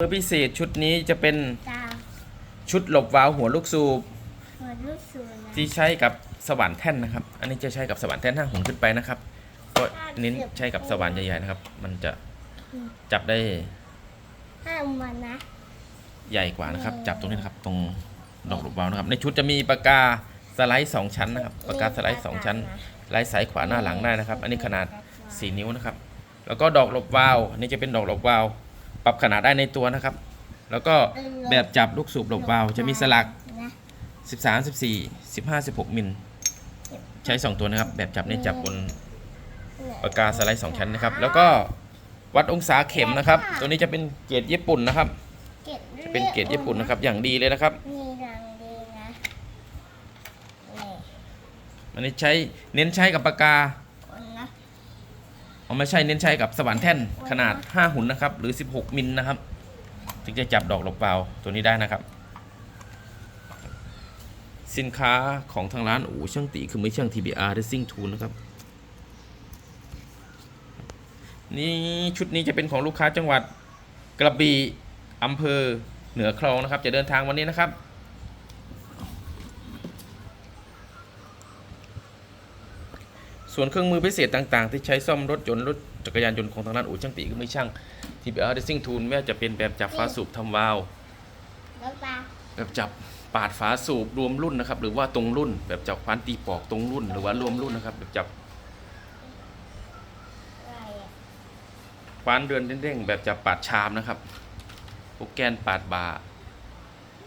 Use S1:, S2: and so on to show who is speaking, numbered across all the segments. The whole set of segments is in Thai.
S1: เบอร์พิเศษชุดนี้จะเป็น
S2: ตา
S1: ชุดหลบวาล์วหัวลูกสูบ
S2: หัวลูกสูนะ
S1: ที่ใช้กับสว่านแท่นนะครับ อันนี้จะใช้กับสว่านแท่นห้าหุ่นขึ้นไปนะครับก็เน้นใช้กับสว่านใหญ่ๆนะครับ มันจะจับได้
S2: ห้ามมันนะ
S1: ใหญ่กว่านะครับ จับตรงนี้นะครับ ตรงดอกหลบวาล์วนะครับ ในชุดจะมีปากกาสไลด์สองชั้นนะครับปากกาสไลด์สองชั้นลายสายขวาหน้าหลังได้นะครับ อันนี้ขนาด 4 นิ้วนะครับ แล้วก็ดอกหลบวาล์วอันนี้จะเป็นดอกหลบวาล์วป รับขนาดได้ในตัวนะครับ แล้วก็แบบจับลูกสูบหลบวาล์วจะมีสลัก
S2: นะ
S1: 13 14 15 16 มิล ใช้ 2 ตัวนะครับ แบบจับนี่จับบนปากกาสไลด์ 2 ชั้นนะครับ แล้วก็วัดองศาเข็มนะครับ ตัวนี้จะเป็นเกรดญี่ปุ่นนะครับ
S2: เก็บ
S1: จะเป็นเกรดญี่ปุ่นนะครับ อย่างดีเลยนะครับ
S2: มีรังดีนะนี่
S1: อันนี้ใช้เน้นใช้กับปากกา
S2: คนนะ
S1: เอาไม่ใช่เน้นใช้กับสว่านแท่นขนาด 5 หุ่นนะครับ หรือ 16 มิลนะครับ ถึงจะจับดอกหลบวาล์วตัวนี้ได้นะครับ สินค้าของทางร้านโอู่ช่างตีคือไม่ช่าง TBR Racing Tool นะครับ นี่ชุดนี้จะเป็นของลูกค้าจังหวัดกระบี่อำเภอเหนือคลองนะครับ จะเดินทางวันนี้นะครับ ส่วนเครื่องมือพิเศษต่างๆ ที่ใช้ซ่อมรถยนต์รถจักรยานยนต์ของทางร้านอู่ช่างตีก็ไม่ช่าง TBR Racing Tool ไม่ว่าจะเป็นแบบจับฟ้าสูบทำวาล์ว
S2: แล้วปลา
S1: แบบจับปาดฝาสูบรวมรุ่นนะครับ หรือว่าตรงรุ่นแบบจับควานตีปอกตรงรุ่น หรือว่ารวมรุ่นนะครับ แบบจับควานเดือนเด้งๆแบบจับปาดชามนะครับพวกแกนปาดบา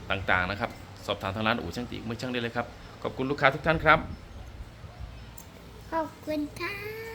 S1: ต่างๆนะครับ สอบถามทางร้านอู่ช่างตีเมื่อช่างได้เลยครับ ขอบคุณลูกค้าทุกท่านครับ
S2: ขอบคุณค่ะ